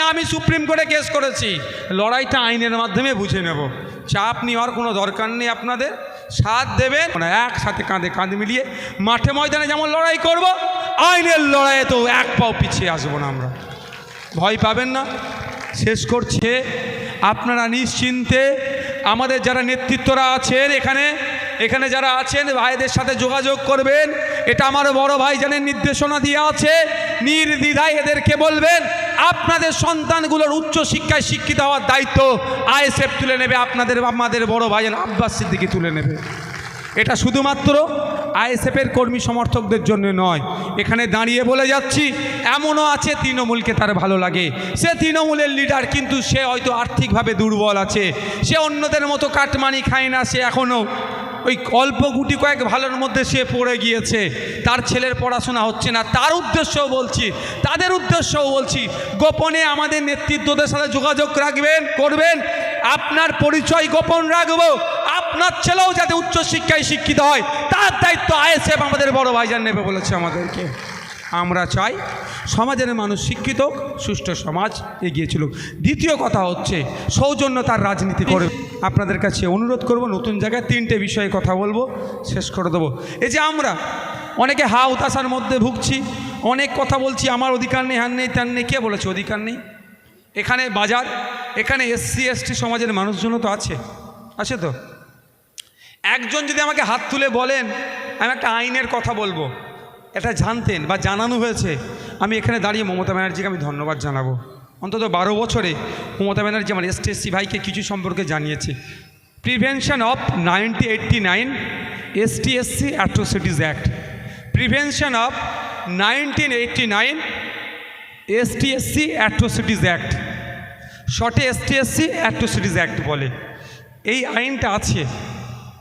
নিয়ে আমি সুপ্রিম কোর্টে কেস করেছি। লড়াইটা আইনের মাধ্যমে বুঝে নেব। চাপ নেওয়ার কোনো দরকার নেই আপনাদের। সাথ দেবেন। আমরা একসাথে কাঁধে কাঁধে মিলিয়ে মাঠে ময়দানে যেমন লড়াই করব, আইনের লড়াইয়ে তো এক পাও পিছিয়ে আসব না আমরা। ভয় পাবেন না। শেষ করছে। আপনারা নিশ্চিন্তে আমাদের যারা নেতৃত্বরা আছেন এখানে এখানে যারা আছেন, ভাইদের সাথে যোগাযোগ করবেন। এটা আমার বড় ভাই জানেন নির্দেশনা দিয়ে আছে। নির্দ্বিধায় এদেরকে বলবেন আপনাদের সন্তানগুলোর উচ্চ শিক্ষায় শিক্ষিত হওয়ার দায়িত্ব আইএসএফ তুলে নেবে, আপনাদের আমাদের বড় ভাই আব্বাস সিদ্দিকি তুলে নেবে। এটা শুধুমাত্র আইএসএফের কর্মী সমর্থকদের জন্য নয়, এখানে দাঁড়িয়ে বলে যাচ্ছি, এমনও আছে তৃণমূলকে তার ভালো লাগে। সে তৃণমূলের লিডার কিন্তু সে হয়তো আর্থিকভাবে দুর্বল আছে, সে অন্যদের মতো কাটমানি খায় না, সে এখনও ওই অল্প গুটি কয়েক ভালোর মধ্যে সে পড়ে গিয়েছে। তার ছেলের পড়াশোনা হচ্ছে না। তার উদ্দেশ্যও বলছি, তাদের উদ্দেশ্যও বলছি, গোপনে আমাদের নেতৃত্বদের সাথে যোগাযোগ রাখবেন, করবেন। আপনার পরিচয় গোপন রাখব। আপনার ছেলেও যাতে উচ্চশিক্ষায় শিক্ষিত হয়, তার দায়িত্ব আইএসএফ আমাদের বড় ভাইজান নেবে বলেছে আমাদেরকে। আমরা চাই সমাজের মানুষ শিক্ষিত সুষ্ঠু সমাজ এগিয়ে চলুক। দ্বিতীয় কথা হচ্ছে সৌজন্যতার রাজনীতি করে আপনাদের কাছে অনুরোধ করব, নতুন জায়গায় তিনটে বিষয়ে কথা বলব, শেষ করে দেবো। এই যে আমরা, অনেকে হা উতাসার মধ্যে ভুগছি, অনেক কথা বলছি, আমার অধিকার নেই হ্যান নেই, ত্যান নেই, কে বলেছে অধিকার নেই? এখানে বাজার, এখানে এসসি এসটি সমাজের মানুষজনও তো আছে আছে তো? একজন যদি আমাকে হাত তুলে বলেন, আমি একটা আইনের কথা বলব। এটা জানতেন বা জানানো হয়েছে। আমি এখানে দাঁড়িয়ে মমতা ব্যানার্জিকে আমি ধন্যবাদ জানাব। অন্তত বারো বছরে মমতা ব্যানার্জি আমার এসটিএসসি ভাইকে কিছু সম্পর্কে জানিয়েছে। Prevention of ninety eighty nine ST SC atrocities act prevention of nineteen eighty nine ST SC atrocities act শর্টে এসটিএসসি অ্যাট্রোসিটিস অ্যাক্ট বলে। এই আইনটা আছে।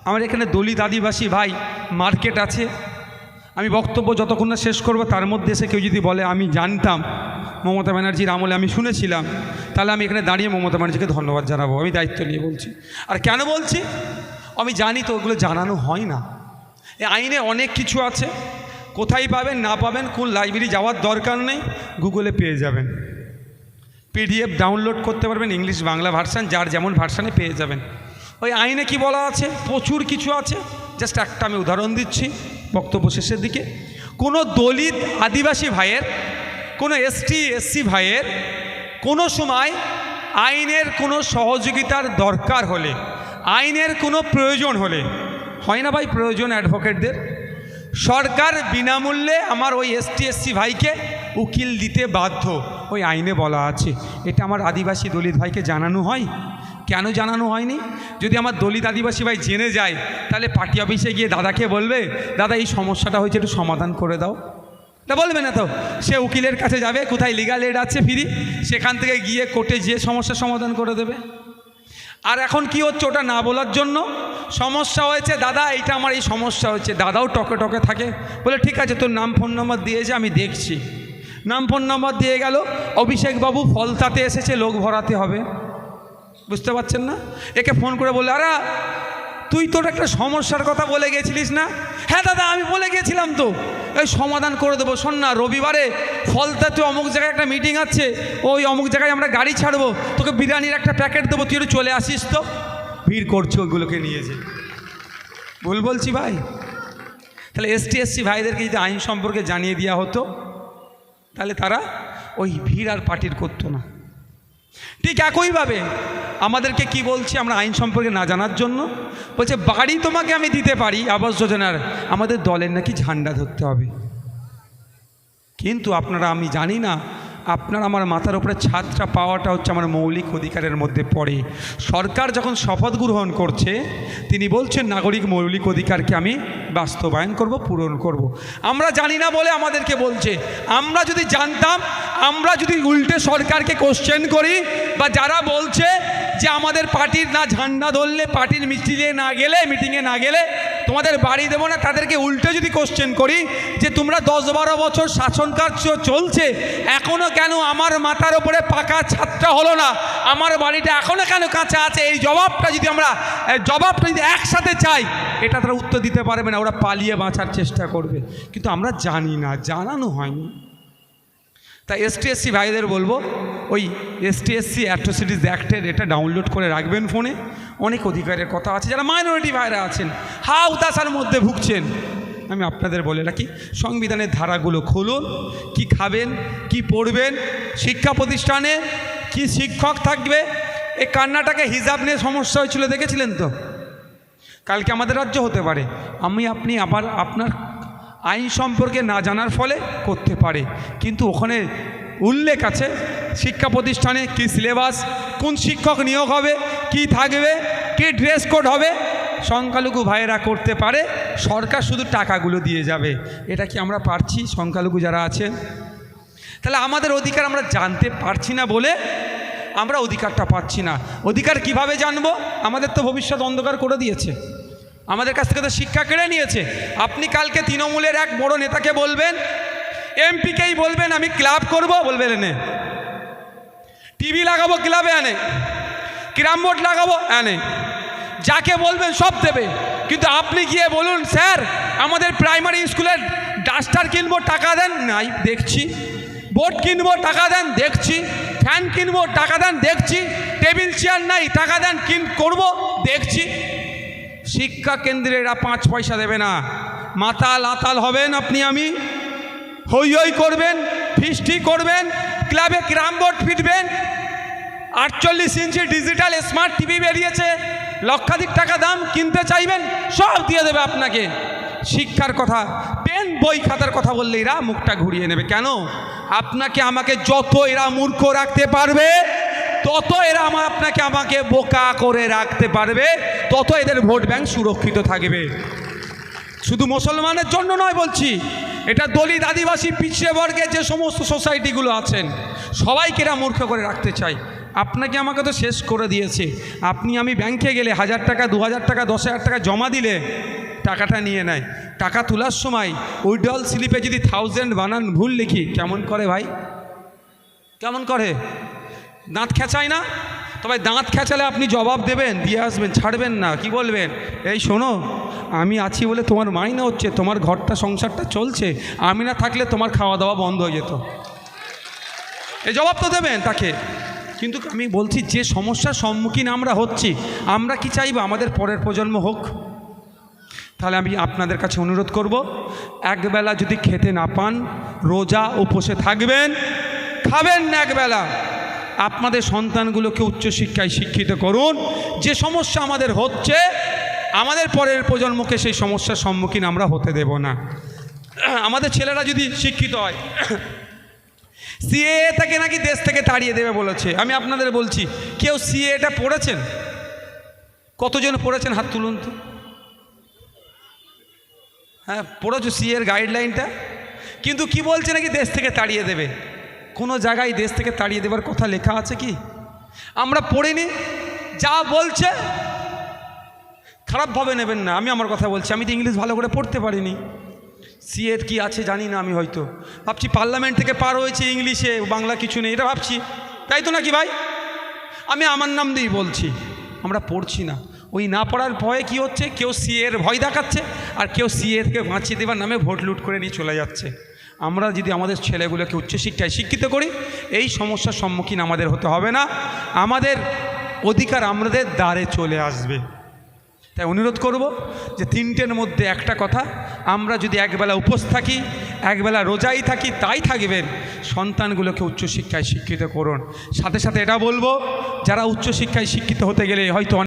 আমার এখানে দলিত আদিবাসী ভাই মার্কেট আছে। আমি বক্তব্য যতক্ষণ না শেষ করব, তার মধ্যে এসে কেউ যদি বলে আমি জানতাম মমতা ব্যানার্জির আমলে আমি শুনেছিলাম। তাহলে আমি এখানে দাঁড়িয়ে মমতা ব্যানার্জিকে ধন্যবাদ জানাব। আমি দায়িত্ব নিয়ে বলছি। আর কেন বলছি? আমি জানি তো ওগুলো জানানো হয় না। এ আইনে অনেক কিছু আছে। কোথায় পাবেন, না পাবেন, কোন লাইব্রেরি যাওয়ার দরকার নেই, গুগলে পেয়ে যাবেন। পিডিএফ ডাউনলোড করতে পারবেন, ইংলিশ বাংলা ভার্সান, যার যেমন ভার্সানে পেয়ে যাবেন। ওই আইনে কি বলা আছে? প্রচুর কিছু আছে। জাস্ট একটা আমি উদাহরণ দিচ্ছি বক্তব্য শেষের দিকে। কোনো দলিত আদিবাসী ভাইয়ের কোনো এসটি, এসসি ভাইয়ের কোনো সময় আইনের কোনো সহযোগিতার দরকার হলে, আইনের কোনো প্রয়োজন হলে, হয় না ভাই প্রয়োজন অ্যাডভোকেটদের? সরকার বিনামূল্যে আমার ওই এসটি, এসসি ভাইকে উকিল দিতে বাধ্য। ওই আইনে বলা আছে। এটা আমার আদিবাসী দলিত ভাইকে জানানো হয়? কেন জানানো হয়নি? যদি আমার দলিত আদিবাসী ভাই জেনে যায়, তাহলে পার্টি অফিসে গিয়ে দাদাকে বলবে, দাদা, এই সমস্যাটা হয়েছে, একটু সমাধান করে দাও। তা বলবে না তো? সে উকিলের কাছে যাবে, কোথায় লিগাল এড আছে ফিরি? সেখান থেকে গিয়ে কোর্টে যে সমস্যার সমাধান করে দেবে। আর এখন কি হচ্ছে ওটা না বলার জন্য? সমস্যা হয়েছে, দাদা, এইটা আমার এই সমস্যা হচ্ছে। দাদাও টকে টকে থাকে। বলে, ঠিক আছে, তোর নাম ফোন নম্বর দিয়েছে আমি দেখছি। নাম ফোন নম্বর দিয়ে গেল, অভিষেকবাবু ফলতাতে এসেছে, লোক ভরাতে হবে। বুঝতে পারছেন না? একে ফোন করে বললে, আরে, তুই তোর একটা সমস্যার কথা বলে গেছিলিস না? হ্যাঁ দাদা, আমি বলে গেছিলাম তো। এই সমাধান করে দেবো, শোন না, রবিবারে ফলতাতে অমুক জায়গায় একটা মিটিং আছে, ওই অমুক জায়গায় আমরা গাড়ি ছাড়বো, তোকে বিরিয়ানির একটা প্যাকেট দেবো, তুই চলে আসিস তো। ভিড় করছে ওইগুলোকে নিয়ে যে। ভুল বলছি ভাই? তাহলে এসটি, এসসি ভাইদেরকে যদি আইন সম্পর্কে জানিয়ে দেওয়া হতো, তাহলে তারা ওই ভিড় আর পার্টির করতো না। ঠিক একইভাবে আমাদেরকে কি বলছে আমরা আইন সম্পর্কে না জানার জন্য? বলছে, বাড়ি তোমাকে আমি দিতে পারি, আবাস যোজনার। আমাদের দলের নাকি ঝান্ডা ধরতে হবে। কিন্তু আপনারা, আমি জানি না আপনার আমার মাথার উপরে ছাদটা পাওয়াটা হচ্ছে আমার মৌলিক অধিকারের মধ্যে পড়ে সরকার যখন শপথ গ্রহণ করছে, তিনি বলছেন, নাগরিক মৌলিক অধিকারকে আমি বাস্তবায়ন করব, পূরণ করব। আমরা জানি না বলে আমাদেরকে বলছে আমরা যদি জানতাম, আমরা যদি উল্টে সরকারকে কোশ্চেন করি, বা যারা বলছে যে আমাদের পার্টির না ঝান্ডা ধরলে, পার্টির মিছিলে না গেলে মিটিংয়ে না গেলে তোমাদের বাড়ি দেবো না, তাদেরকে উল্টে যদি কোশ্চেন করি যে তোমরা দশ বারো বছর শাসন কার্য চলছে এখনও কেন আমার মাথার ওপরে পাকা ছাদটা হলো না? আমার বাড়িটা এখনও কেন কাঁচা আছে? এই জবাবটা যদি আমরা জবাবটা যদি একসাথে চাই, এটা তারা উত্তর দিতে পারবে না, ওরা পালিয়ে বাঁচার চেষ্টা করবে। কিন্তু আমরা জানি না, জানানো হয়নি। তাই এসটি এসসি ভাইদের বলব, ওই এসটি এসসি অ্যাট্রোসিটিস অ্যাক্টের এটা ডাউনলোড করে রাখবেন ফোনে। অনেক অধিকারের কথা আছে, যারা মাইনরিটি ভাইরা আছেন হা উদাসার মধ্যে ভুগছেন। আমি আপনাদের বলে রাখি, সংবিধানের ধারাগুলো খুলুন, কি খাবেন, কি পড়বেন, শিক্ষা প্রতিষ্ঠানে কি শিক্ষক থাকবে এই কান্নাটাকে হিসাব নিয়ে সমস্যা হয়েছিল, দেখেছিলেন তো? কালকে আমাদের রাজ্য হতে পারে। আমি, আপনি আবার আপনার আইন সম্পর্কে না জানার ফলে করতে পারে। কিন্তু ওখানে উল্লেখ আছে, শিক্ষা প্রতিষ্ঠানে কি সিলেবাস, কোন শিক্ষক নিয়োগ হবে, কি থাকবে, কি ড্রেস কোড হবে, সংখ্যালঘু ভাইয়েরা করতে পারে, সরকার শুধু টাকাগুলো দিয়ে যাবে। এটা কি আমরা পারছি, সংখ্যালঘু যারা আছেন তাহলে আমাদের অধিকার আমরা জানতে পারছি না বলে আমরা অধিকারটা পাচ্ছি না। অধিকার কীভাবে জানব? আমাদের তো ভবিষ্যৎ অন্ধকার করে দিয়েছে। আমাদের কাছ থেকে তো শিক্ষা কেড়ে নিয়েছে। আপনি কালকে তৃণমূলের এক বড় নেতাকে বলবেন, এমপিকেই বলবেন, আমি ক্লাব করব, বলবেন এনে। টিভি লাগাবো, ক্লাবে আনে। ক্রাম বোর্ড লাগাবো, আনে। যাকে বলবেন সব দেবে। কিন্তু আপনি গিয়ে বলুন, স্যার, আমাদের প্রাইমারি স্কুলের ডাস্টার কিনবো, টাকা দেন? নাই, দেখছি। বোর্ড কিনবো, টাকা দেন, দেখছি। ফ্যান কিনবো, টাকা দেন, দেখছি। টেবিল, চেয়ার নাই, টাকা দেন, কিন, করব, দেখছি। শিক্ষা কেন্দ্রে এরা পাঁচ পয়সা দেবে না। মাতাল আতাল হবেন আপনি, আমি। হই হই করবেন, ফিস্টি করবেন, ক্লাবে ক্রাম বোর্ড ফিটবেন। আটচল্লিশ ইঞ্চি ডিজিটাল স্মার্ট টিভি বেরিয়েছে, লক্ষাধিক টাকা দাম কিনতে চাইবেন, সব দিয়ে দেবে আপনাকে। শিক্ষার কথা, পেন বই খাতার কথা বললে এরা মুখটা ঘুরিয়ে নেবে। কেন? আপনাকে, আমাকে যত এরা মূর্খ রাখতে পারবে তত এরা আমার আপনাকে আমাকে বোকা করে রাখতে পারবে, তত এদের ভোট ব্যাংক সুরক্ষিত থাকবে। শুধু মুসলমানের জন্য নয় বলছি, এটা দলিত আদিবাসী পিছিয়ে বর্গে যে সমস্ত সোসাইটিগুলো আছেন, সবাইকে এরা মূর্খ করে রাখতে চাই আপনাকে আমাকে তো শেষ করে দিয়েছে। আপনি আমি ব্যাংকে গেলে হাজার টাকা, দু হাজার টাকা, দশ হাজার টাকা জমা দিলে টাকাটা নিয়ে নেয়। টাকা তোলার সময় উইডল স্লিপে যদি থাউজেন্ড বানান, ভুল লিখি, কেমন করে ভাই? কেমন করে? দাঁত খেঁচায় না? তবে দাঁত খেঁচালে আপনি জবাব দেবেন, দিয়ে আসবেন, ছাড়বেন না, কি বলবেন? এই শোনো, আমি আছি বলে তোমার মাইনে হচ্ছে, তোমার ঘরটা, সংসারটা চলছে, আমি না থাকলে তোমার খাওয়া দাওয়া বন্ধ হয়ে যেত। এই জবাব তো দেবেন তাকে। কিন্তু আমি বলছি, যে সমস্যার সম্মুখীন আমরা হচ্ছি, আমরা কি চাইব? আমাদের পরের প্রজন্ম হোক। তাহলে আমি আপনাদের কাছে অনুরোধ করব, একবেলা যদি খেতে না পান, রোজা উপসে থাকবেন, খাবেন না একবেলা। আপনাদের সন্তানগুলোকে উচ্চশিক্ষায় শিক্ষিত করুন। যে সমস্যা আমাদের হচ্ছে, আমাদের পরের প্রজন্মকে সেই সমস্যার সম্মুখীন আমরা হতে দেব না। আমাদের ছেলেরা যদি শিক্ষিত হয় সিএ থেকে নাকি দেশ থেকে তাড়িয়ে দেবে বলেছে। আমি আপনাদের বলছি, কেউ সিএটা পড়েছেন? কতজন পড়েছেন হাত তুলুন তো। হ্যাঁ পড়েছো সিএর গাইডলাইনটা কিন্তু কি বলছে নাকি দেশ থেকে তাড়িয়ে দেবে? কোনো জায়গায় দেশ থেকে তাড়িয়ে দেবার কথা লেখা আছে কি? আমরা পড়িনি, যা বলছে, খারাপভাবে নেবেন না, আমি আমার কথা বলছি। আমি তো ইংলিশ ভালো করে পড়তে পারিনি। সিএর কি আছে জানি না আমি হয়তো। ভাবছি পার্লামেন্ট থেকে পার হয়েছে ইংলিশে, বাংলা কিছু নেই, এটা ভাবছি। তাই তো নাকি ভাই? আমি আমার নাম দিয়েই বলছি। আমরা পড়ছি না। ওই না পড়ার ভয়ে কি হচ্ছে? কেউ সিএর ভয় দেখাচ্ছে, আর কেউ সিএরকে বাঁচিয়ে দেওয়ার নামে ভোট লুট করে নিয়ে চলে যাচ্ছে। আমরা যদি আমাদের ছেলেগুলোকে উচ্চশিক্ষায় শিক্ষিত করি, এই সমস্যার সম্মুখীন আমাদের হতে হবে না। আমাদের অধিকার আমাদের দ্বারে চলে আসবে। তাই অনুরোধ করব যে তিনটের মধ্যে একটা কথা, আমরা যদি একবেলা উপোস থাকি, একবেলা রোজাই থাকি, তাই থাকবেন। সন্তানগুলোকে উচ্চশিক্ষায় শিক্ষিত করুন। সাথে সাথে এটা বলব, যারা উচ্চশিক্ষায় শিক্ষিত হতে গেলে হয়তো